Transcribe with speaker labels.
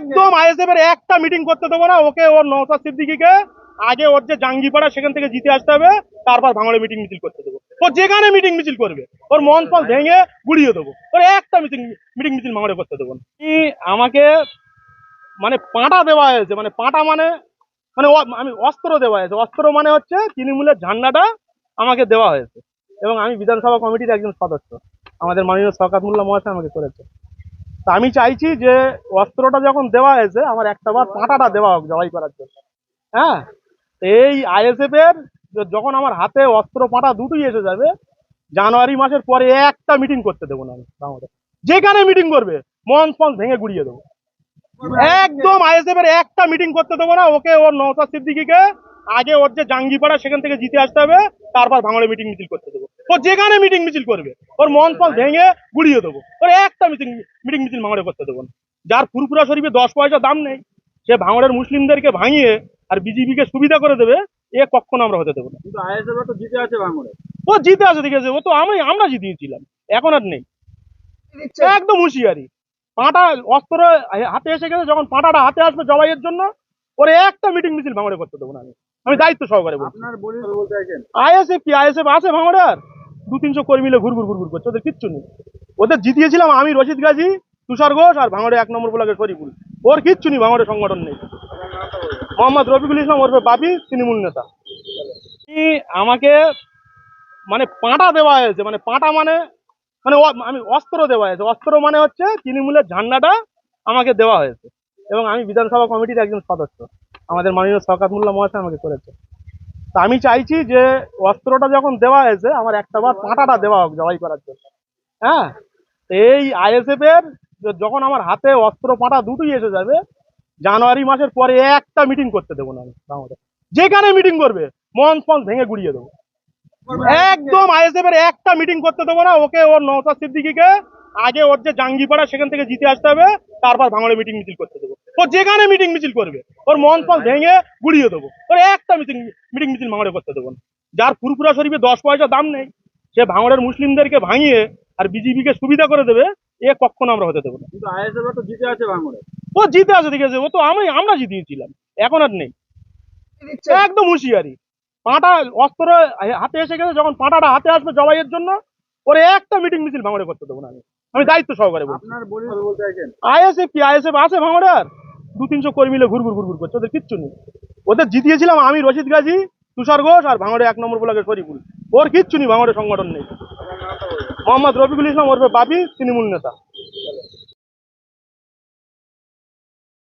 Speaker 1: একদম আইএসএফ এর একটা মিটিং করতে দেবো না। ওকে ওর নৌসাদ সিদ্দিকিকে, আগে ওর যে জাঙ্গিপাড়া, সেখান থেকে জিতে আসতে হবে। তারপর ভাঙড়ে মিটিং মিছিল করতে দেবো। ও যেখানে মিটিং মিছিল করবে, ওর মন ফল ভেঙে গুড়িয়ে দেবো। ওর একটা মিটিং মিটিং মিছিল ভাঙড়ে করতে দেবো না। আমাকে মানে পাঁটা দেওয়া হয়েছে মানে পাঁটা মানে মানে আমি অস্ত্র দেওয়া হয়েছে। অস্ত্র মানে হচ্ছে তৃণমূলের ঝান্ডাটা আমাকে দেওয়া হয়েছে। এবং আমি বিধানসভা কমিটির একজন সদস্য। আমাদের মাননীয় সরকার মোল্লা মহাশয় আমাকে করেছে। তা আমি চাইছি যে অস্ত্রটা যখন দেওয়া হয়েছে, আমার একটা বার পাঁটাটা দেওয়া হোক জবাই করার জন্য। হ্যাঁ? এই আইএসএফ এর যখন আমার হাতে অস্ত্র পাঁটা দুটোই এসে যাবে, জানুয়ারি মাসের পরে একটা মিটিং করতে দেবো না আমি যেখানে মিটিং করবে, মঞ্চ ফঞ্চ ভেঙে গুড়িয়ে দেবো। একদম আইএসএফ এর একটা মিটিং করতে দেবো না, ওকে ওর নৌসাদ সিদ্দিকিকে, আগে ওর যে জাঙ্গিপাড়া সেখান থেকে জিতে আসতে হবে, তারপর ভাঙড়ে মিটিং মিছিল করতে দেবো। ও যেখানে মিটিং মিছিল করবে ওর মন ফল ভেঙে গুড়িয়ে দেবো। ওর একটা মিটিং মিটিং মিছিল ভাঙড়ে করতে দেবো না। যার ফুরফুরা শরীফে দশ পয়সা দাম নেই সে ভাঙড়ের মুসলিমদেরকে ভাঙিয়ে আর বিজেপিকে সুবিধা করে দেবে এ কখনো আমরা হতে দেবো না।
Speaker 2: কিন্তু আইএসএফ তো জিতে আছে বাংলায়
Speaker 1: ও জিতে আছে ঠিক আছে। ও তো আমি আমরা জিতিয়েছিলাম। এখন আর নেই। একদম হুঁশিয়ারি। পাঁটা অস্ত্র হাতে এসে গেছে যখন পাঁটাটা হাতে আসবে জবাইয়ের জন্য ওরে একটা মিটিং মিছিল ভাঙড়ে করতে দেবো না আমি। আমি দায়িত্ব সহকারে বলছি। আইএসএফ কি আইএসএফ আছে ভাঙড়ে আর? দু তিনশো কর্মী মিলে ঘুর ঘুর ঘুর ঘুর করছে, ওদের কিচ্ছু নেই। ওদের জিতিয়েছিলাম আমি, রশিদ গাজী, তুষার ঘোষ আর ভাঙড়ে এক নম্বর ব্লকের শরীফুল ওর কিচ্ছু নেই, ভাঙড়ে সংগঠন নেই। মোহাম্মদ রফিকুল ইসলাম ওরফে বাপি, তৃণমূল নেতা। আমাকে মানে পাঁটা দেওয়া হয়েছে মানে পাঁটা মানে মানে আমি অস্ত্র দেওয়া হয়েছে। অস্ত্র মানে হচ্ছে তৃণমূলের ঝান্ডাটা আমাকে দেওয়া হয়েছে। এবং আমি বিধানসভা কমিটির একজন সদস্য। আমাদের মাননীয় সরকার মোল্লা মহাশয় আমাকে করেছে। তা আমি চাইছি যে অস্ত্রটা যখন দেওয়া হয়েছে, আমার একটা বার পাঁটাটা দেওয়া হোক জবাই করার জন্য। হ্যাঁ? এই আইএসএফ এর যখন আমার হাতে অস্ত্র পাঁটা দুটোই এসে যাবে, জানুয়ারি মাসের পরে একটা মিটিং করতে দেবো না আমি আমাদের যেখানে মিটিং করবে মন ফন ভেঙে গুড়িয়ে দেবো। একদম আইএসএফ এর একটা মিটিং করতে দেবো না, ওকে ওর নৌসাদ সিদ্দিকিকে আগে ওর যে জাঙ্গিপাড়া সেখান থেকে জিতে আসতে হবে তারপর ভাঙড়ে মিটিং মিছিল করতে দেবো। ও যেখানে মিটিং মিছিল করবে ওর মন ফল ভেঙে গুড়িয়ে দেবো। ওর একটা মিটিং মিটিং মিছিল ভাঙড়ে করতে দেবো না। যার ফুরফুরা শরীফে দশ পয়সা দাম নেই সে ভাঙড়ের মুসলিমদেরকে ভাঙিয়ে আর বিজেপিকে সুবিধা করে দেবে এ কখনো আমরা হতে দেবো না।
Speaker 2: কিন্তু আইএসএফ তো জিতে আছে বাংলায়
Speaker 1: ও জিতে আছে ঠিক আছে। ও তো আমি আমরা জিতিয়েছিলাম। এখন আর নেই। একদম হুঁশিয়ারি। পাঁটা অস্ত্র হাতে এসে গেছে যখন পাঁটাটা হাতে আসবে জবাইয়ের জন্য ওরে একটা মিটিং মিছিল ভাঙড়ে করতে দেবো না আমি। আমি দায়িত্ব সহকারে বলছি। আইএসএফ কি? আইএসএফ আছে ভাঙড়ার? দু তিনশো কর্মী মিলে ঘুরঘুর ঘুরঘুর ঘুর ঘুর করছে। ওদের কিচ্ছু নেই। ওদের জিতিয়েছিলাম আমি রশিদ গাজী তুষার ঘোষ আর ভাঙড়ে এক নম্বর ব্লকের শরীফুল। ওর কিচ্ছু নেই ভাঙড়ে সংগঠন নেই। মোহাম্মদ রফিকুল ইসলাম ওরফে বাপি তৃণমূল নেতা।